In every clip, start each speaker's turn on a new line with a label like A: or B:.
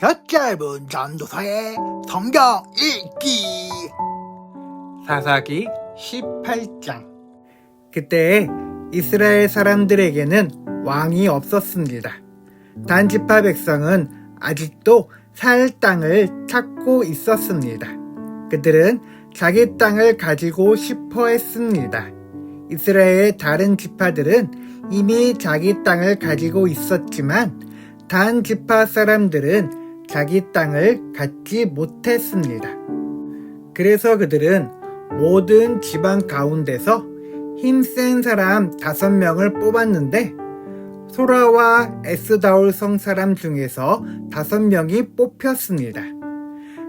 A: 혀 짧은 전도서의 성경 읽기 사사기 18장 그때 이스라엘 사람들에게는 왕이 없었습니다. 단 지파 백성은 아직도 살 땅을 찾고 있었습니다. 그들은 자기 땅을 가지고 싶어 했습니다. 이스라엘의 다른 지파들은 이미 자기 땅을 가지고 있었지만 단 지파 사람들은 자기 땅을 갖지 못했습니다. 그래서 그들은 모든 지방 가운데서 힘센 사람 다섯 명을 뽑았는데 소라와 에스다올 성 사람 중에서 다섯 명이 뽑혔습니다.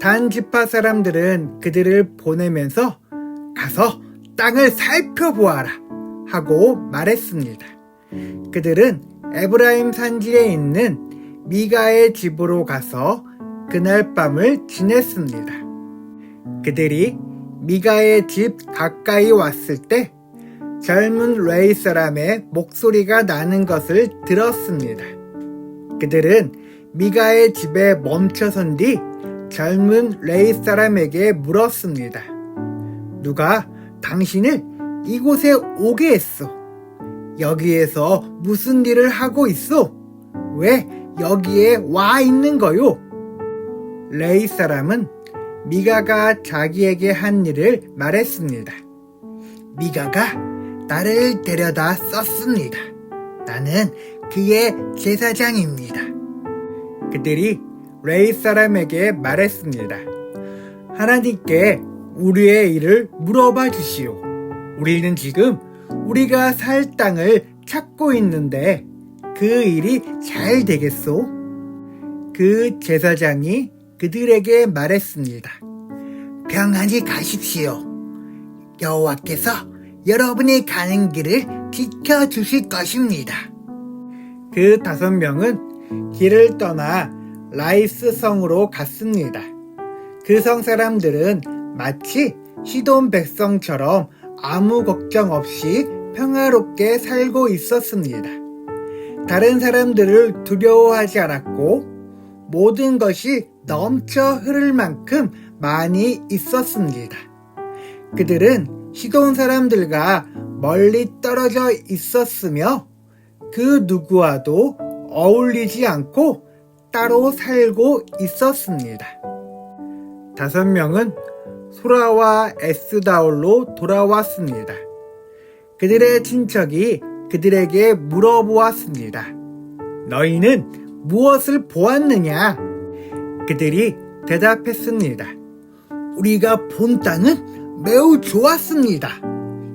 A: 단 지파 사람들은 그들을 보내면서 가서 땅을 살펴보아라 하고 말했습니다. 그들은 에브라임 산지에 있는 미가의 집으로 가서 그날 밤을 지냈습니다. 그들이 미가의 집 가까이 왔을 때 젊은 레이 사람의 목소리가 나는 것을 들었습니다. 그들은 미가의 집에 멈춰선 뒤 젊은 레이 사람에게 물었습니다. 누가 당신을 이곳에 오게 했어? 여기에서 무슨 일을 하고 있어? 왜 여기에 와 있는 거요? 레이 사람은 미가가 자기에게 한 일을 말했습니다. 미가가 나를 데려다 썼습니다. 나는 그의 제사장입니다. 그들이 레이 사람에게 말했습니다. 하나님께 우리의 일을 물어봐 주시오. 우리는 지금 우리가 살 땅을 찾고 있는데 그 일이 잘 되겠소? 그 제사장이 그들에게 말했습니다. 평안히 가십시오. 여호와께서 여러분이 가는 길을 지켜주실 것입니다. 그 다섯 명은 길을 떠나 라이스 성으로 갔습니다. 그 성 사람들은 마치 시돈 백성처럼 아무 걱정 없이 평화롭게 살고 있었습니다. 다른 사람들을 두려워하지 않았고 모든 것이 넘쳐 흐를 만큼 많이 있었습니다. 그들은 시돈 사람들과 멀리 떨어져 있었으며 그 누구와도 어울리지 않고 따로 살고 있었습니다. 다섯 명은 소라와 에스다올로 돌아왔습니다. 그들의 친척이 그들에게 물어보았습니다. 너희는 무엇을 보았느냐? 그들이 대답했습니다. 우리가 본 땅은 매우 좋았습니다.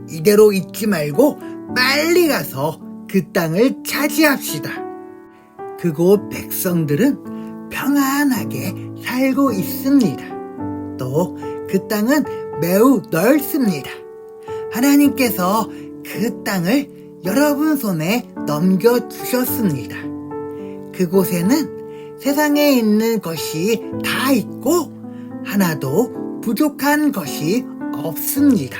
A: 이대로 있지 말고 빨리 가서 그 땅을 차지합시다. 그곳 백성들은 평안하게 살고 있습니다. 또 그 땅은 매우 넓습니다. 하나님께서 그 땅을 여러분 손에 넘겨주셨습니다. 그곳에는 세상에 있는 것이 다 있고 하나도 부족한 것이 없습니다.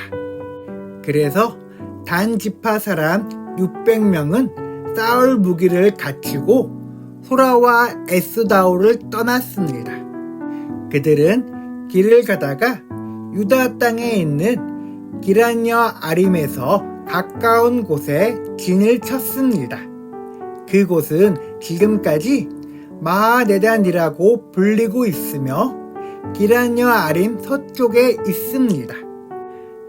A: 그래서 단 지파 사람 600명은 싸울 무기를 갖추고 소라와 에스다오를 떠났습니다. 그들은 길을 가다가 유다 땅에 있는 기란여 아림에서 가까운 곳에 진을 쳤습니다. 그곳은 지금까지 마하네단이라고 불리고 있으며 기란여 아림 서쪽에 있습니다.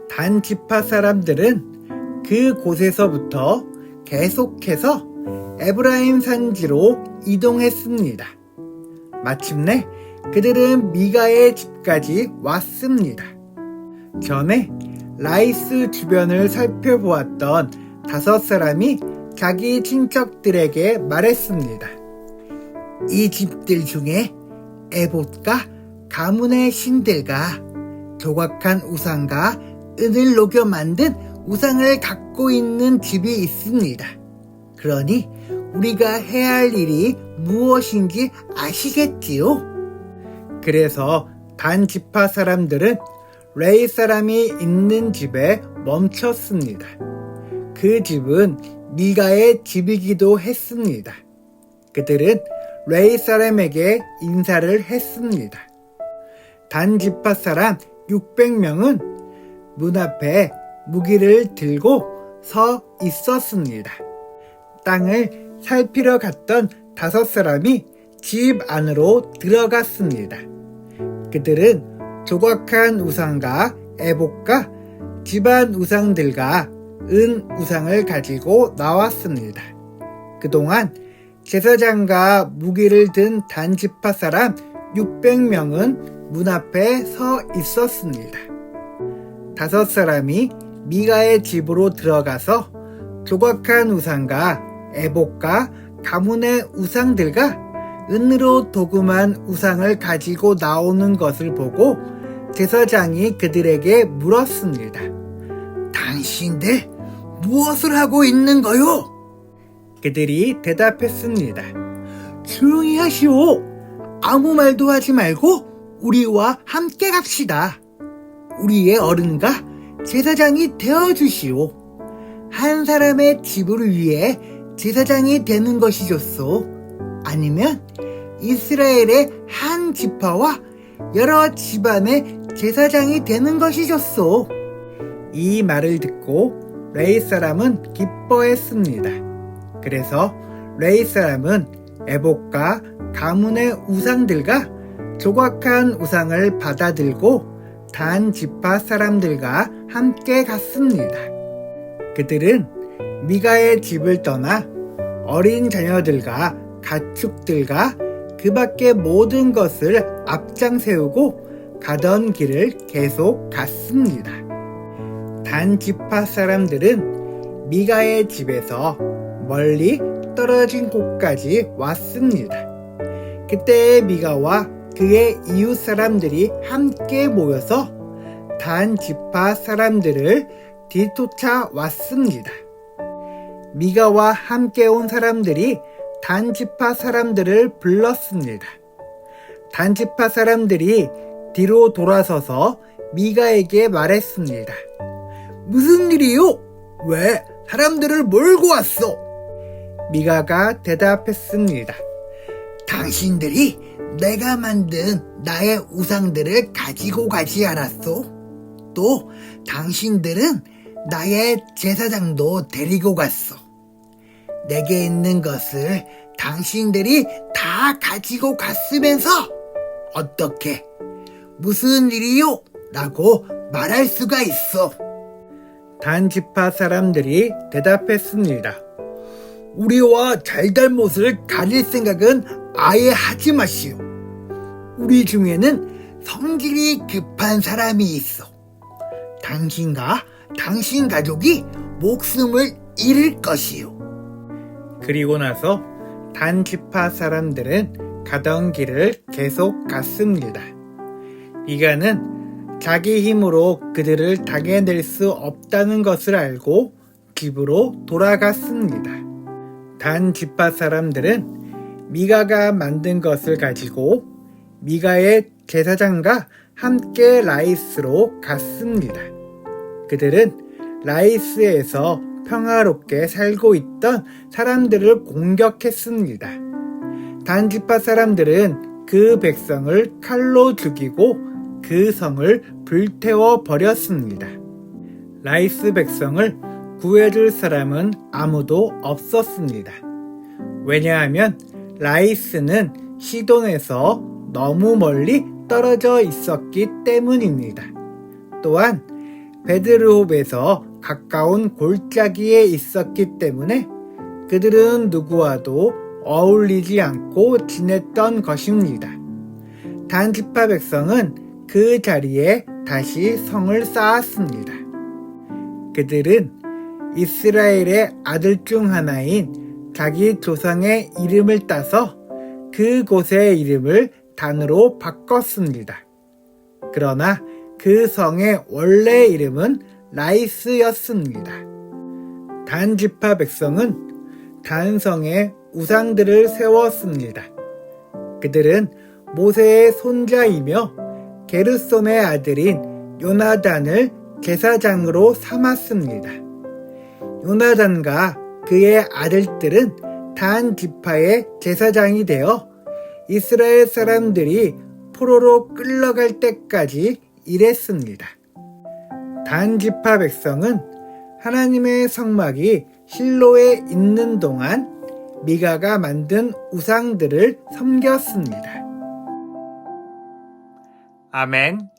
A: 단 지파 사람들은 그 곳에서부터 계속해서 에브라임 산지로 이동했습니다. 마침내 그들은 미가의 집까지 왔습니다. 전에 라이스 주변을 살펴보았던 다섯 사람이 자기 친척들에게 말했습니다. 이 집들 중에 에봇과 가문의 신들과 조각한 우상과 은을 녹여 만든 우상을 갖고 있는 집이 있습니다. 그러니 우리가 해야 할 일이 무엇인지 아시겠지요? 그래서 단 지파 사람들은 레이 사람이 있는 집에 멈췄습니다. 그 집은 미가의 집이기도 했습니다. 그들은 레이 사람에게 인사를 했습니다. 단 지파 사람 600명은 문 앞에 무기를 들고 서 있었습니다. 땅을 살피러 갔던 다섯 사람이 집 안으로 들어갔습니다. 그들은 조각한 우상과 애복과 집안 우상들과 은 우상을 가지고 나왔습니다. 그동안 제사장과 무기를 든 단지파 사람 600명은 문 앞에 서 있었습니다. 다섯 사람이 미가의 집으로 들어가서 조각한 우상과 애복과 가문의 우상들과 은으로 도금한 우상을 가지고 나오는 것을 보고 제사장이 그들에게 물었습니다. 당신들 무엇을 하고 있는 거요? 그들이 대답했습니다. 조용히 하시오. 아무 말도 하지 말고 우리와 함께 갑시다. 우리의 어른과 제사장이 되어 주시오. 한 사람의 집을 위해 제사장이 되는 것이 좋소. 아니면 이스라엘의 한 지파와 여러 집안의 제사장이 되는 것이 좋소. 이 말을 듣고 레이 사람은 기뻐했습니다. 그래서 레이 사람은 애복과 가문의 우상들과 조각한 우상을 받아들고 단 지파 사람들과 함께 갔습니다. 그들은 미가의 집을 떠나 어린 자녀들과 가축들과 그 밖의 모든 것을 앞장 세우고 가던 길을 계속 갔습니다. 단 지파 사람들은 미가의 집에서 멀리 떨어진 곳까지 왔습니다. 그때 미가와 그의 이웃 사람들이 함께 모여서 단 지파 사람들을 뒤쫓아 왔습니다. 미가와 함께 온 사람들이 단 지파 사람들을 불렀습니다. 단 지파 사람들이 뒤로 돌아서서 미가에게 말했습니다. 무슨 일이요? 왜 사람들을 몰고 왔어? 미가가 대답했습니다. 당신들이 내가 만든 나의 우상들을 가지고 가지 않았소? 또 당신들은 나의 제사장도 데리고 갔어. 내게 있는 것을 당신들이 다 가지고 갔으면서 어떻게 무슨 일이요? 라고 말할 수가 있어. 단 지파 사람들이 대답했습니다. 우리와 잘잘못을 가릴 생각은 아예 하지 마시오. 우리 중에는 성질이 급한 사람이 있어. 당신과 당신 가족이 목숨을 잃을 것이오. 그리고 나서 단지파 사람들은 가던 길을 계속 갔습니다. 이가는 자기 힘으로 그들을 당해낼 수 없다는 것을 알고 집으로 돌아갔습니다. 단 지파 사람들은 미가가 만든 것을 가지고 미가의 제사장과 함께 라이스로 갔습니다. 그들은 라이스에서 평화롭게 살고 있던 사람들을 공격했습니다. 단지파 사람들은 그 백성을 칼로 죽이고 그 성을 불태워 버렸습니다. 라이스 백성을 구해줄 사람은 아무도 없었습니다. 왜냐하면 라이스는 시돈에서 너무 멀리 떨어져 있었기 때문입니다. 또한 베드르홉에서 가까운 골짜기에 있었기 때문에 그들은 누구와도 어울리지 않고 지냈던 것입니다. 단지파 백성은 그 자리에 다시 성을 쌓았습니다. 그들은 이스라엘의 아들 중 하나인 자기 조상의 이름을 따서 그곳의 이름을 단으로 바꿨습니다. 그러나 그 성의 원래 이름은 라이스였습니다. 단지파 백성은 단성에 우상들을 세웠습니다. 그들은 모세의 손자이며 게르손의 아들인 요나단을 제사장으로 삼았습니다. 요나단과 그의 아들들은 단 지파의 제사장이 되어 이스라엘 사람들이 포로로 끌려갈 때까지 일했습니다. 단 지파 백성은 하나님의 성막이 실로에 있는 동안 미가가 만든 우상들을 섬겼습니다. 아멘.